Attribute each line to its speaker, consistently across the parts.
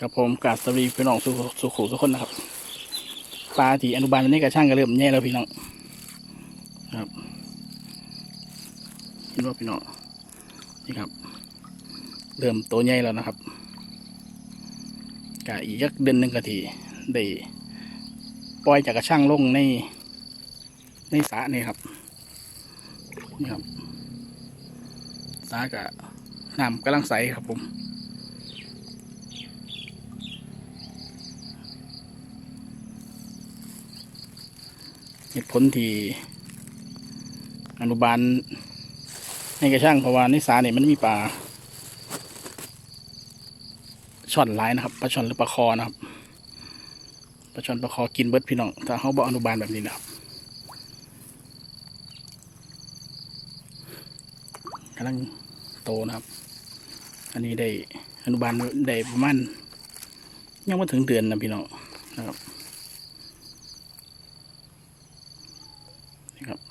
Speaker 1: ครับผมกาบสวัสดีพี่น้องสุขสุขุทุกคนนะครับปลาที่อนุบาลวันนี้กระช่างก็เริ่มแย่แล้วพี่น้องครับเห็นว่าพี่น้องนี่ครับ เริ่มโตใหญ่แล้วนะครับกะอีกยักเดือนหนึ่งกะทีได้ปล่อยจากกระช่างลงในในสระนี่ครับนี่ครับสระกะน้ำกำลังใสครับผม เหตุผลที่อนุบาลในกระช่างเพราะว่าในสาเนี่ยมันมีปลาช่อนหลายนะครับปลาช่อนหรือปลาคอนะครับปลาช่อนปลาคอกินเบิดพี่น้องถ้าเขาบอกอนุบาลแบบนี้นะครับกำลังโตนะครับ อันนี้ได้อนุบาลได้ประมาณยังไม่ถึงเดือนนะพี่น้องนะครับนี่ครับอ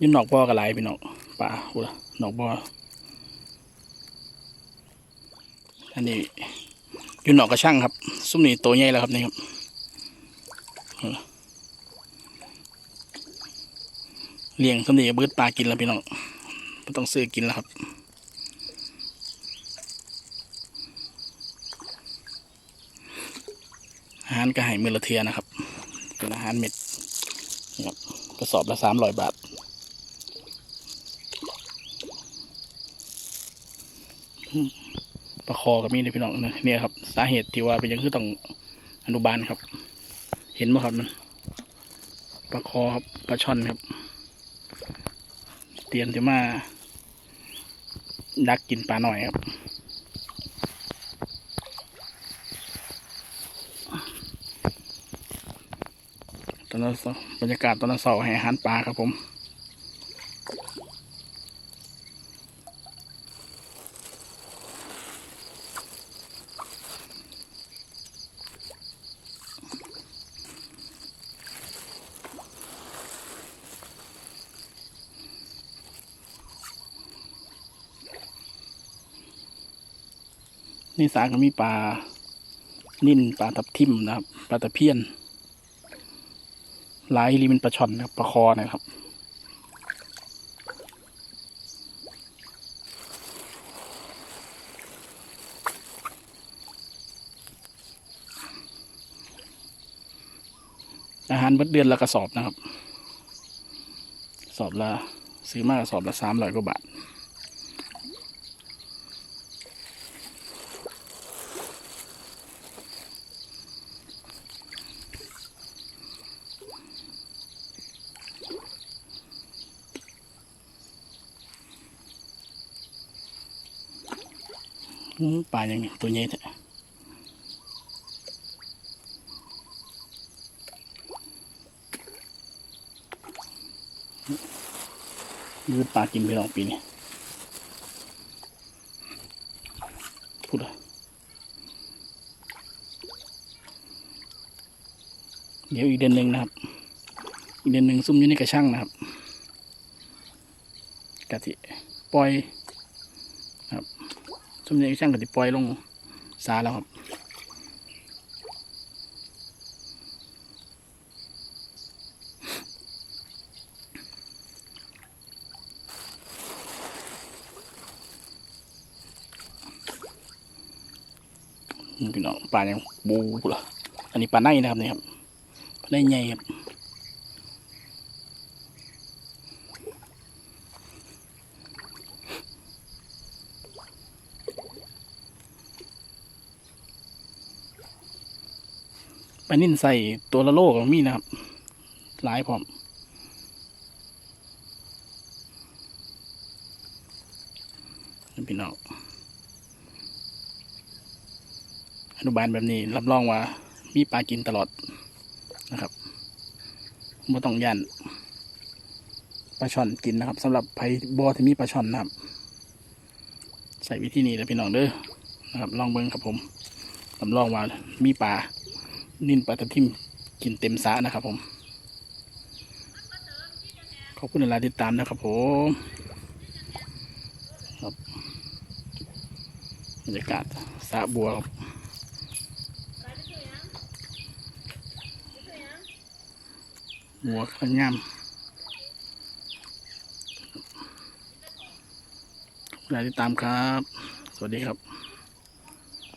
Speaker 1: ยืนหนอกบ่อกับหลายพี่น้องป่าหูละนอกบ่ออันนี้ยืนหนอกกระช่างครับ ซุ้มนี่โตใหญ่แล้วครับนี่ครับเลี้ยงซุ้มนี่เบิดปลากินแล้วพี่น้องไม่ต้องซื้อกินแล้วครับ อาหารก็ให้มือละเทียนะครับ เป็นอาหารเม็ดครับกระสอบละสามร้อยบาทอืม ปลาคอกับมีในพี่น้องเนี่ยครับ สาเหตุที่ว่าเป็นยังคือต้องอนุบาลครับ เห็นไหมครับมันปลาคอครับปลาช่อนครับ เตรียมจะมาดักกินปลาหน่อยครับตอนนั้นบรรยากาศตอนนั้นเสาร์ให้อาหารปลาครับผม นี่สาก็มีปลานิ่นปลาทับทิมนะครับปลาตะเพียนลายลีมันปลาช่อนนะครับปลาคอนะครับอาหารเบิดเดือนละกระสอบนะครับ สอบละซื้อมากระสอบละสามร้อยกว่าบาท ปลาอย่างนี้ตัวใหญ่แท้ยืดปลากินไปลองปีนี้พูดอะเดี๋ยวอีกเดือนหนึ่งนะครับ อีกเดือนหนึ่งซุ่มอยู่ในกระช่างนะครับกะทิปล่อย สมเด็จช่างก็ติปล่อยลงสาแล้วครับนี่พี่น้องปลาอย่างบูเหรออันนี้ปลาในนะครับนี่ครับปลาในใหญ่ครับ ปลานิ่นใส่ตัวละโลกมีนะครับ หลายพร้อมนี่พี่น้องอนุบาลแบบนี้รับรองว่า มีปลากินตลอดนะครับไม่ต้องย่านปลาช่อนกินนะครับสำหรับไผ่บอที่มีปลาช่อนนะครับ ใส่วิธีนี้แล้วพี่น้องเด้อนะครับ ลองเบิ้งครับผมรับรองว่ามีปลา นิ่นปลาตะทิมกินเต็มสระนะครับผม ขอบคุณในรายติดตามนะครับผมครับบรรยากาศสระบัวครับบัวกำลังงามขอบคุณที่ติดตามครับ สวัสดีครับ